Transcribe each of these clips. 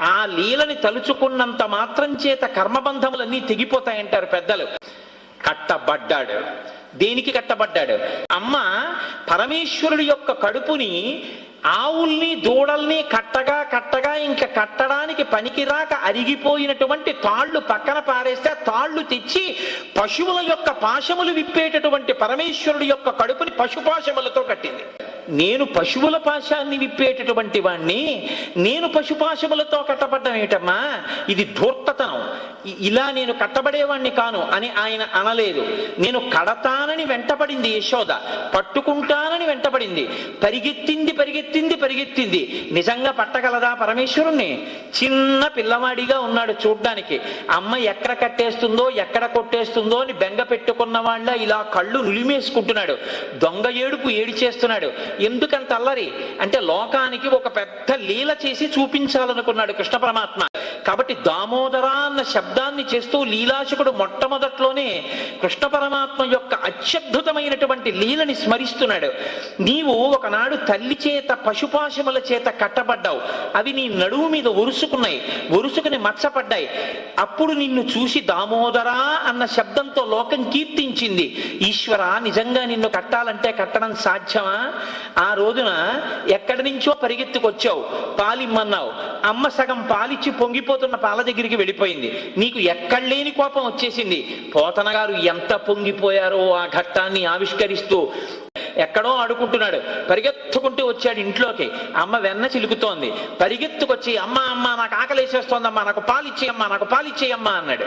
ఆ లీలని తలుచుకున్నంత మాత్రం చేత కర్మబంధములన్నీ తెగిపోతాయంటారు పెద్దలు. కట్టబడ్డాడు. దేనికి కట్టబడ్డాడు? అమ్మ పరమేశ్వరుడి యొక్క కడుపుని ఆవుల్ని దూడల్ని కట్టగా కట్టగా ఇంకా కట్టడానికి పనికిరాక అరిగిపోయినటువంటి తాళ్ళు పక్కన పారేస్తే తాళ్ళు తెచ్చి పశువుల యొక్క పాశములు విప్పేటటువంటి పరమేశ్వరుడి యొక్క కడుపుని పశుపాశములతో కట్టింది. నేను పశువుల పాశాన్ని విప్పేటటువంటి వాణ్ణి నేను పశుపాశములతో కట్టబడ్డం ఏటమ్మా? ఇది ధూర్తతనం. ఇలా నేను కట్టబడేవాణ్ణి కాను అని ఆయన అనలేదు. నేను కడతానని వెంటపడింది యశోద పట్టుకుంటానని వెంటపడింది. పరిగెత్తింది పరిగెత్తింది పరిగెత్తింది. నిజంగా పట్టగలదా పరమేశ్వరుణ్ణి? చిన్న పిల్లవాడిగా ఉన్నాడు చూడ్డానికి. అమ్మ ఎక్కడ కట్టేస్తుందో ఎక్కడ కొట్టేస్తుందో అని బెంగ పెట్టుకున్న వాళ్ళ ఇలా కళ్ళు నులిమేసుకుంటున్నాడు. దొంగ ఏడుపు ఏడి చేస్తున్నాడు ఎందుకంత అల్లరి? అంటే లోకానికి ఒక పెద్ద లీల చేసి చూపించాలనుకున్నాడు కృష్ణ పరమాత్మ. కాబట్టి దామోదర అన్న శబ్దాన్ని చేస్తూ లీలాశకుడు మొట్టమొదట్లోనే కృష్ణ పరమాత్మ యొక్క అత్యద్భుతమైనటువంటి లీలని స్మరిస్తున్నాడు. నీవు ఒకనాడు తల్లి చేత పశుపాశముల చేత కట్టబడ్డావు. అవి నీ నడువు మీద ఒరుసుకున్నాయి. ఒరుసుకుని మచ్చపడ్డాయి. అప్పుడు నిన్ను చూసి దామోదరా అన్న శబ్దంతో లోకం కీర్తించింది. ఈశ్వర నిజంగా నిన్ను కట్టాలంటే కట్టడం సాధ్యమా? ఆ రోజున ఎక్కడి నుంచో పరిగెత్తుకొచ్చావు. పాలిమ్మన్నావు. అమ్మ సగం పాలిచ్చి పొంగిపోతున్న పాల దగ్గరికి వెళ్ళిపోయింది. నీకు ఎక్కడ లేని కోపం వచ్చేసింది. పోతనగారు ఎంత పొంగిపోయారో ఆ ఘట్టాన్ని ఆవిష్కరిస్తూ ఎక్కడో ఆడుకుంటున్నాడు. పరిగెత్తుకుంటూ వచ్చాడు ఇంట్లోకి. అమ్మ వెన్న చిలుకుతోంది. పరిగెత్తుకొచ్చి అమ్మ అమ్మ నాకు ఆకలేసేస్తోందమ్మా నాకు పాలిచ్చేయమ్మా నాకు పాలిచ్చేయమ్మా అన్నాడు.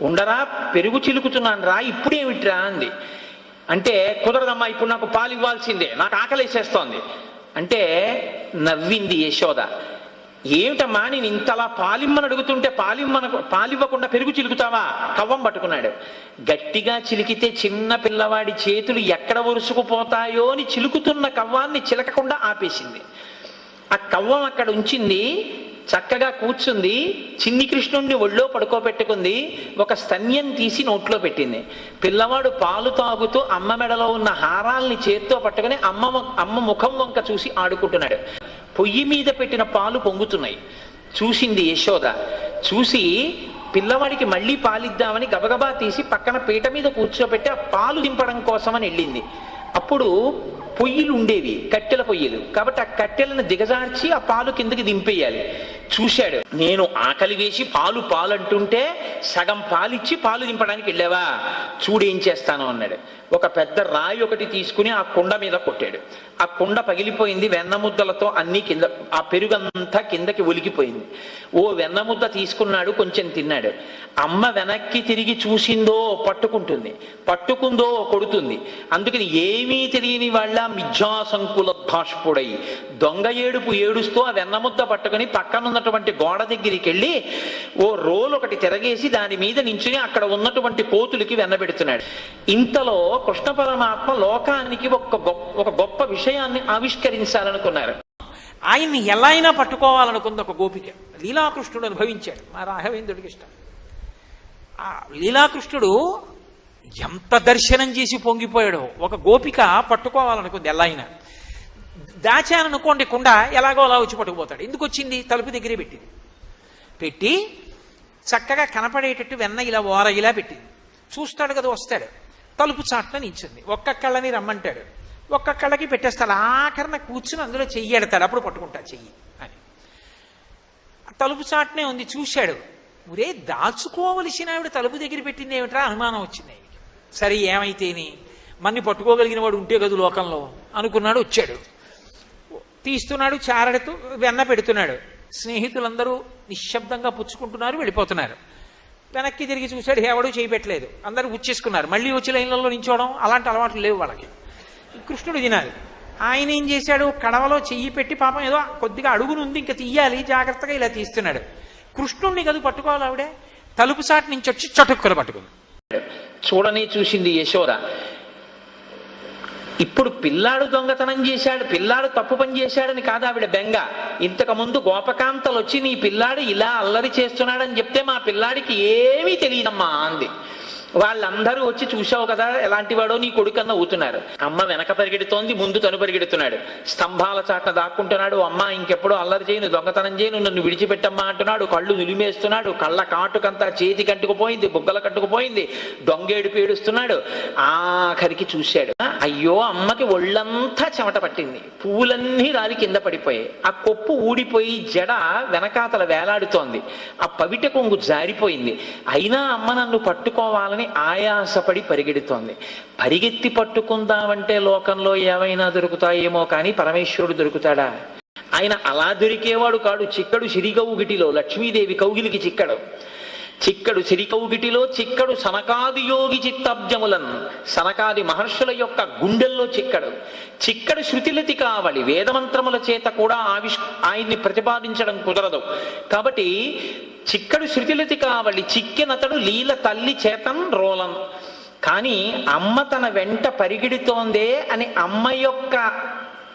ఉండరా పెరుగు చిలుకుతున్నాను రా ఇప్పుడేమిట్రా అంది. అంటే కుదరదమ్మా ఇప్పుడు నాకు పాలు ఇవ్వాల్సిందే నాకు ఆకలేసేస్తోంది. అంటే నవ్వింది యశోద. ఏమిటమ్మా నేను ఇంతలా పాలిమ్మని అడుగుతుంటే పాలిమ్మన పాలివ్వకుండా పెరుగు చిలుకుతావా? కవ్వం పట్టుకున్నాడు. గట్టిగా చిలికితే చిన్న పిల్లవాడి చేతులు ఎక్కడ ఒరుసుకుపోతాయో అని చిలుకుతున్న కవ్వాన్ని చిలకకుండా ఆపేసింది. ఆ కవ్వం అక్కడ ఉంచింది చక్కగా కూర్చుంది చిన్ని కృష్ణుణ్ణి ఒళ్ళో పడుకోబెట్టుకుంది ఒక స్తన్యం తీసి నోట్లో పెట్టింది. పిల్లవాడు పాలు తాగుతూ అమ్మ మెడలో ఉన్న హారాల్ని చేత్తో పట్టుకుని అమ్మ అమ్మ ముఖం వంక చూసి ఆడుకుంటున్నాడు. పొయ్యి మీద పెట్టిన పాలు పొంగుతున్నాయి. చూసింది యశోద. చూసి పిల్లవాడికి మళ్ళీ పాలిద్దామని గబగబా తీసి పక్కన పీట మీద కూర్చోబెట్టి ఆ పాలు దింపడం కోసమని వెళ్ళింది. అప్పుడు పొయ్యిలు ఉండేవి కట్టెల పొయ్యిలు. కాబట్టి ఆ కట్టెలను దిగజార్చి ఆ పాలు కిందకి దింపేయాలి. చూశాడు నేను ఆకలి వేసి పాలు పాలు అంటుంటే సగం పాలిచ్చి పాలు దింపడానికి వెళ్ళావా? చూడేం చేస్తాను అన్నాడు. ఒక పెద్ద రాయి ఒకటి తీసుకుని ఆ కుండ మీద కొట్టాడు. ఆ కుండ పగిలిపోయింది వెన్న ముద్దలతో అన్ని కింద ఆ పెరుగంతా కిందకి ఒలికిపోయింది ఓ వెన్న ముద్ద తీసుకున్నాడు కొంచెం తిన్నాడు. అమ్మ వెనక్కి తిరిగి చూసిందో పట్టుకుంటుంది. పట్టుకుందో కొడుతుంది. అందుకని ఏమీ తెలియని వాళ్ళ మిథ్యాసంకుల భాష్పుడై దొంగ ఏడుపు ఏడుస్తూ ఆ వెన్న ముద్ద పట్టుకుని పక్కనున్నటువంటి గోడ దగ్గరికి వెళ్ళి ఓ రోల్ ఒకటి తిరగేసి దాని మీద నించుని అక్కడ ఉన్నటువంటి కోతులకి వెన్నబెడుతున్నాడు ఇంతలో కృష్ణ పరమాత్మ లోకానికి ఒక గొప్ప ఒక గొప్ప విషయాన్ని ఆవిష్కరించాలనుకున్నారు. ఆయన్ని ఎలా అయినా పట్టుకోవాలనుకుంది ఒక గోపిక. లీలాకృష్ణుడు అనుభవించాడు. మా రాఘవేంద్రుడికి ఇష్టం. లీలాకృష్ణుడు ఎంత దర్శనం చేసి పొంగిపోయాడో. ఒక గోపిక పట్టుకోవాలనుకుంది ఎలా అయినా దాచాననుకోండి కుండ ఎలాగో అలా వచ్చి పట్టుకుపోతాడు. ఎందుకు వచ్చింది? తలుపు దగ్గరే పెట్టింది. పెట్టి చక్కగా కనపడేటట్టు వెన్న ఇలా ఓర ఇలా పెట్టింది. చూస్తాడు కదా వస్తాడు. తలుపు చాట్న నించింది. ఒక్క కళ్ళని రమ్మంటాడు. ఒక్క కళ్ళకి పెట్టేస్తాడు. ఆఖరణ కూర్చుని అందులో చెయ్యి ఎడతాడు. అప్పుడు పట్టుకుంటా చెయ్యి అని. తలుపు చాట్నే ఉంది. చూశాడు. ఒరే దాచుకోవలసిన ఆవిడ తలుపు దగ్గర పెట్టింది ఏమిట్రా? అనుమానం వచ్చింది సరే ఏమైతేని? మన్ని పట్టుకోగలిగిన వాడు ఉంటే కదా లోకంలో. అనుకున్నాడు వచ్చాడు. తీస్తున్నాడు చారడుతూ వెన్న పెడుతున్నాడు. స్నేహితులందరూ నిశ్శబ్దంగా పుచ్చుకుంటున్నారు వెళ్ళిపోతున్నారు. వెనక్కి తిరిగి చూశాడు ఎవడూ చేయబెట్టలేదు అందరూ ఉచ్చేసుకున్నారు మళ్ళీ వచ్చి లైన్లలో నించోవడం అలాంటి అలవాట్లు లేవు వాళ్ళకి. కృష్ణుడు తినాలి ఆయన ఏం చేశాడు? కడవలో చెయ్యి పెట్టి పాపం ఏదో కొద్దిగా అడుగునుంది ఇంకా తీయాలి జాగ్రత్తగా ఇలా తీస్తున్నాడు. కృష్ణుడిని కదా పట్టుకోవాలి ఆవిడే? తలుపు సాటి నుంచి వచ్చి చటుక్కులు పట్టుకుంది. చూడని చూసింది యశోద. ఇప్పుడు పిల్లాడు దొంగతనం చేశాడు పిల్లాడు తప్పు పని చేశాడని కాదు ఆవిడ బెంగ. ఇంతకు ముందు గోపకాంతలు వచ్చి నీ పిల్లాడు ఇలా అల్లరి చేస్తున్నాడని చెప్తే మా పిల్లాడికి ఏమీ తెలియదమ్మా అంది. వాళ్ళందరూ వచ్చి చూశావు కదా ఎలాంటి వాడో నీ కొడుకన్న ఊతున్నారు. అమ్మ వెనక పరిగెడుతోంది ముందు తను పరిగెడుతున్నాడు. స్తంభాల చాట దాక్కుంటున్నాడు అమ్మ ఇంకెప్పుడు అల్లరి చేయను దొంగతనం చేయను నన్ను విడిచిపెట్టమ్మా అంటున్నాడు. కళ్ళు నిలిమేస్తున్నాడు కళ్ళ కాటుకంతా చేతి కట్టుకుపోయింది బుగ్గల కట్టుకుపోయింది దొంగేడు పేడుస్తున్నాడు ఆఖరికి చూశాడు. అయ్యో అమ్మకి ఒళ్ళంతా చెమట పట్టింది. పువ్వులన్నీ రాలి కింద పడిపోయాయి. ఆ కొప్పు ఊడిపోయి జడ వెనకాతల వేలాడుతోంది. ఆ పవిట కొంగు జారిపోయింది. అయినా అమ్మ నన్ను పట్టుకోవాలని ఆయాసపడి పరిగెడుతోంది. పరిగెత్తి పట్టుకుందామంటే లోకంలో ఏమైనా దొరుకుతాయేమో కానీ పరమేశ్వరుడు దొరుకుతాడా? ఆయన అలా దొరికేవాడు కాడు. చిక్కడు సిరికౌగిటిలో లక్ష్మీదేవి కౌగిలికి చిక్కడు. చిక్కడు సిరికౌగిటిలో చిక్కడు సనకాది యోగి చిత్తబ్జములన్. సనకాది మహర్షుల యొక్క గుండెల్లో చిక్కడు. చిక్కడు శృతిలతి కావలి వేదమంత్రముల చేత కూడా ఆవిష్ ఆయన్ని ప్రతిపాదించడం కుదరదు. కాబట్టి చిక్కడు శృతిలతి కావలి చిక్కినతడు లీల తల్లి చేతన్ రోలన్ కానీ అమ్మ తన వెంట పరిగెడుతోందే అని అమ్మ యొక్క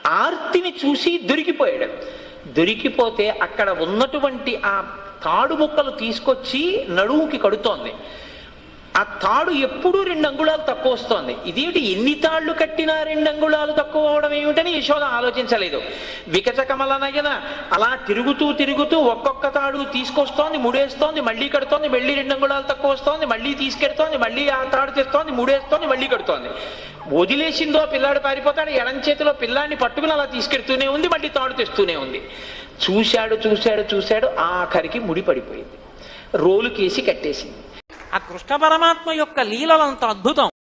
ఆర్తిని చూసి దొరికిపోయాడు. దొరికిపోతే అక్కడ ఉన్నటువంటి ఆ తాడు ముక్కలు తీసుకొచ్చి నడువుకి కడుతోంది. ఆ తాడు ఎప్పుడూ రెండు అంగుళాలు తక్కువ వస్తోంది. ఇదేమిటి? ఎన్ని తాళ్ళు కట్టినా రెండు అంగుళాలు తక్కువ అవడం ఏమిటని యశోద ఆలోచించలేదు. వికచకమలనయన అలా తిరుగుతూ తిరుగుతూ ఒక్కొక్క తాడు తీసుకొస్తోంది ముడేస్తోంది మళ్ళీ కడుతోంది మళ్ళీ రెండు అంగుళాలు తక్కువ వస్తోంది మళ్ళీ తీసుకెడుతోంది మళ్ళీ ఆ తాడు తెస్తోంది ముడేస్తోంది మళ్ళీ కడుతోంది. వదిలేసిందో పిల్లాడు పారిపోతాడు ఎడం చేతిలో పిల్లాడిని పట్టుకుని అలా తీసుకెడుతూనే ఉంది మళ్ళీ తాడు తెస్తూనే ఉంది. చూశాడు చూశాడు చూశాడు ఆఖరికి ముడి పడిపోయింది రోలు కేసి కట్టేసింది. ఆ కృష్ణ పరమాత్మ యొక్క లీలలంత అద్భుతం.